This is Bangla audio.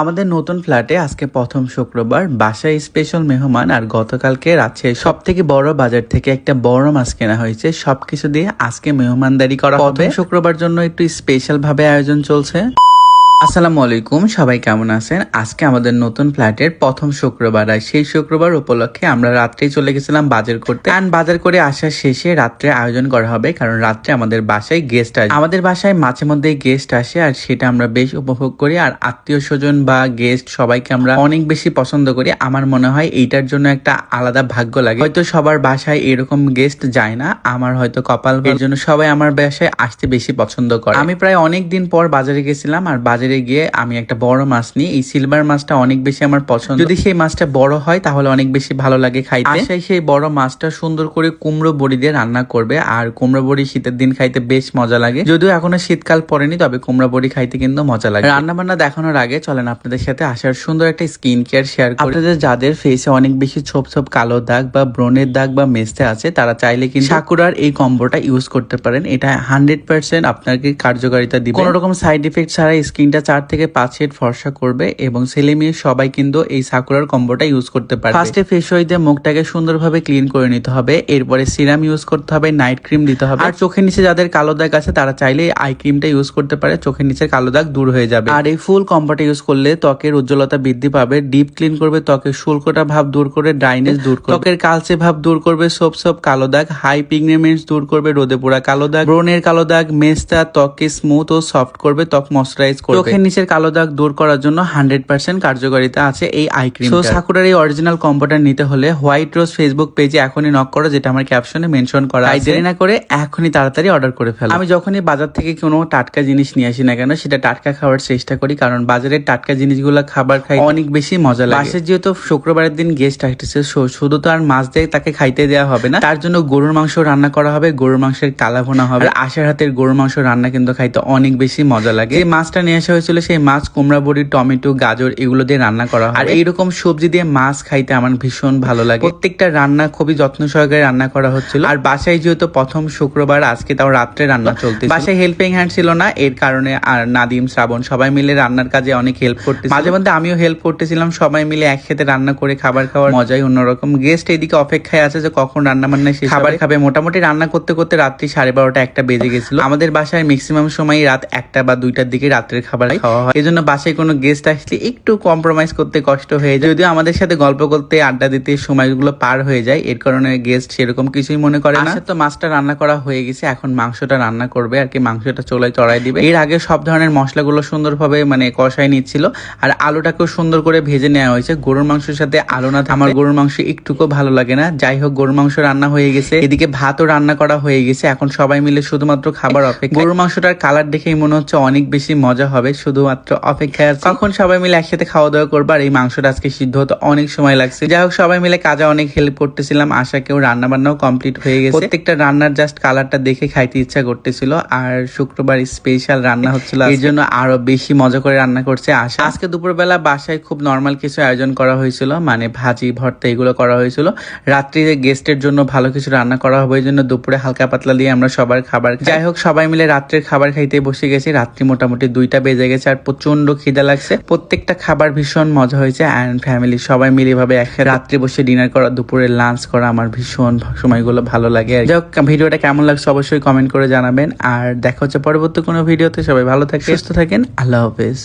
আমাদের নতুন ফ্ল্যাটে আজকে প্রথম শুক্রবার, বাসায় স্পেশাল মেহমান আর গতকালকে রাত্রে সব থেকে বড় বাজার থেকে একটা বড় মাছ কেনা হয়েছে। সবকিছু দিয়ে আজকে মেহমানদারি করা হবে। শুক্রবার জন্য একটু স্পেশাল ভাবে আয়োজন চলছে। আসসালামু আলাইকুম, সবাই কেমন আছেন? আজকে আমাদের নতুন ফ্ল্যাটের প্রথম শুক্রবার, আর সেই শুক্রবার উপলক্ষে আমরা রাত্রেই চলে গেছিলাম বাজার করতে। আর বাজার করে আসার শেষে রাত্রে আয়োজন করা হবে, কারণ রাত্রে আমাদের বাসায় গেস্ট আসে। আমাদের বাসায় মাঝে মধ্যে গেস্ট আসে, আর সেটা আমরা বেশ উপভোগ করি, আর আত্মীয় স্বজন বা গেস্ট সবাইকে আমরা অনেক বেশি পছন্দ করি। আমার মনে হয় এইটার জন্য একটা আলাদা ভাগ্য লাগে। হয়তো সবার বাসায় এরকম গেস্ট যায় না, আমার হয়তো কপাল এর জন্য সবাই আমার বাসায় আসতে বেশি পছন্দ করে। আমি প্রায় অনেক দিন পর বাজারে গেছিলাম, আর বাজারে গিয়ে আমি একটা বড় মাছ নিই। এই সিলভার মাছটা অনেক বেশি আমার পছন্দ। যদি সেই মাছটা বড় হয় তাহলে অনেক বেশি ভালো লাগে খাইতে। আশায় সেই বড় মাছটা সুন্দর করে কুমড়ো বড়ি দিয়ে রান্না করবে আর কুমড়ো বড়ি শীতের দিন খাইতে বেশ মজা লাগে। যদিও এখনও শীতকাল পড়েনি তবে কুমড়ো বড়ি খাইতে কিন্তু মজা লাগে। রান্না বান্না দেখানোর আগে চলেন আপনাদের সাথে আসার সুন্দর একটা স্কিন কেয়ার শেয়ার করি। আপনাদের যাদের ফেসে অনেক বেশি ছোপ ছোপ কালো দাগ বা ব্রণের দাগ বা মেস্তে আছে তারা চাইলে কিন্তু সাকুরার এই কম্বোটা ইউজ করতে পারেন। এটা হান্ড্রেড পার্সেন্ট আপনাকে কার্যকারিতা দিবে। কোনো রকম সাইড ইফেক্ট ছাড়া স্কিনটা চার থেকে পাঁচ শেড ফর্সা করবে এবং ছেলে মেয়ে সবাই কিন্তু এই সাকুরার কম্বোটা ইউজ করতে পারে ফার্স্টে ফেস ওয়াশ দিয়ে মুখটাকে সুন্দরভাবে ক্লিন করে নিতে হবে এরপরে সিরাম ইউজ করতে হবে নাইট ক্রিম দিতে হবে। আর চোখের নিচে যাদের কালো দাগ আছে তারা চাইলে আই ক্রিমটা ইউজ করতে পারে চোখের নিচে কালো দাগ দূর হয়ে যাবে। আর এই ফুল কম্বোটা ইউজ করলে ত্বকের উজ্জ্বলতা বৃদ্ধি পাবে ডিপ ক্লিন করবে ত্বকের শুল্কটা ভাব দূর করে ড্রাইনেস দূর করবে। ত্বকের কালচে ভাব দূর করবে সব সব কালো দাগ হাই পিগমেন্টস দূর করবে রোদে পোড়া কালো দাগ ব্রণের কালো দাগ মেস্তা ত্বককে স্মুথ ও সফট করবে ত্বক ময়শ্চারাইজ করবে। চোখের নিচের কালো দাগ দূর করার জন্য হান্ড্রেড পার্সেন্ট কার্যকারিতা আছে এই আই ক্রিম সো সাকুরার এই অরিজিনাল কম্বোটা নিতে হলে হোয়াইট রোজ ফেসবুক পেজে এখনই নক করো যেটা আমার ক্যাপশনে মেনশন করা আছে। দেরি না করে এখনই তাড়াতাড়ি অর্ডার করে ফেলো। আমি যখনই বাজার থেকে কোনো টাটকা জিনিস নিয়ে আসি না কেন সেটা টাটকা খাওয়ার চেষ্টা করি কারণ বাজারের টাটকা জিনিসগুলো খাবার খাই অনেক বেশি মজা লাগে। বাসের যেহেতু শুক্রবারের দিন গেস্ট আসতেছে শুধু তো আর মাছ দিয়ে তাকে খাইতে দেওয়া হবে না তার জন্য গরুর মাংস রান্না করা হবে গরুর মাংসের কালা ভোনা হবে। আর আশার হাতের গরুর মাংস রান্না কিন্তু খাইতে অনেক বেশি মজা লাগে। যে মাছটা নিয়ে আসা হয়েছিল সেই মাছ কুমড়া বড়ি টমেটো গাজর এগুলো দিয়ে রান্না করা হয়। আর এইরকম সবজি দিয়ে মাছ খাইতে আমার ভীষণ ভালো লাগে। প্রত্যেকটা রান্না খুবই যত্ন সহকারে রান্না করা হচ্ছিল। আর বাসায় যেহেতু প্রথম শুক্রবার আজকে তাও রাত্রে রান্না চলতে বাসায় হেল্পিং হ্যান্ড ছিল না এর কারণে আর নাদিম শ্রাবণ সবাই মিলে রান্নার কাজে অনেক হেল্প করতে মাঝে মধ্যে আমিও হেল্প করতেছিলাম সবাই মিলে একসাথে রান্না করে খাবার খাওয়ার মজাই অন্যরকম। গেস্ট এদিকে অপেক্ষায় আছে যে কখন রান্না বান্না শেষ খাবার খাবে। মোটামুটি রান্না করতে করতে রাত্রি সাড়ে বারোটা একটা বেজে গেছিল। আমাদের বাসায় ম্যাক্সিমাম সময় রাত একটা বা দুইটার দিকে রাত্রের খাবার হয়। এই জন্য বাসায় কোনো গেস্ট আসলে একটু কম্প্রোমাইজ করতে কষ্ট হয়ে যায়। যদিও আমাদের সাথে গল্প করতে আড্ডা দিতে সময়গুলো পার হয়ে যায় এর কারণে গেস্ট সেরকম কিছুই মনে করে না। তো মাছটা রান্না করা হয়ে গেছে এখন মাংসটা রান্না করবে আর কি মাংসটা চোলায় চড়াই দিবে। এর আগে সব ধরনের মশলাগুলো সুন্দরভাবে মানে কষাই নিচ্ছিল আর আলুটাকেও সুন্দর করে ভেজে নেওয়া হয়েছে। গরুর মাংসের সাথে আলু না আমার গরুর মাংস একটুকু ভালো লাগে না। যাই হোক গরুর মাংস রান্না হয়ে গেছে এদিকে ভাতও রান্না করা হয়ে গেছে। এখন সবাই মিলে শুধুমাত্র খাবার অপেক্ষা গরুর মাংসটার কালার দেখেই মনে হচ্ছে অনেক বেশি মজা হবে। শুধুমাত্র অপেক্ষায় আছে। কখন সবাই মিলে একসাথে খাওয়া দাওয়া করব আর এই মাংসটা আজকে সিদ্ধ হতে অনেক সময় লাগছে। যাই হোক সবাই মিলে কাজে অনেক হেল্প করতেছিলাম। আশা কেউ রান্না বান্নাও কমপ্লিট হয়ে গেছে। প্রত্যেকটা রান্নার জাস্ট কালারটা দেখে খাইতে ইচ্ছা করতেছিল আর শুক্রবার স্পেশাল রান্না হচ্ছিল। এই জন্য আরও বেশি মজা করে রান্না করছে আশা। আজকে দুপুরবেলা বাসায় খুব নর্মাল কিছু আয়োজন করা হয়েছিল মানে ভাজি ভর্তা এগুলো করা হয়েছিল। রাত্রিতে গেস্টের জন্য ভালো কিছু রান্না করা হবে এই জন্য দুপুরে হালকা পাতলা দিয়ে আমরা সবার খাবার যাই হোক সবাই মিলে রাত্রের খাবার খাইতে বসে গেছি। রাত্রি মোটামুটি দুইটা বেজে গেছে আর প্রচণ্ড খিদে লাগছে। প্রত্যেকটা খাবার ভীষণ মজা হয়েছে অ্যান্ড ফ্যামিলি সবাই মিলে ভাবে একসাথে রাত্রে বসে ডিনার করা, দুপুরে লাঞ্চ করা আমার ভীষণ সময়গুলো ভালো লাগে আর যাই ভিডিওটা কেমন লাগছে অবশ্যই কমেন্ট করে জানাবেন আর দেখা হচ্ছে পরবর্তী কোনো ভিডিওতে। সবাই ভালো থাকে সুস্থ থাকেন, আল্লাহ হাফেজ।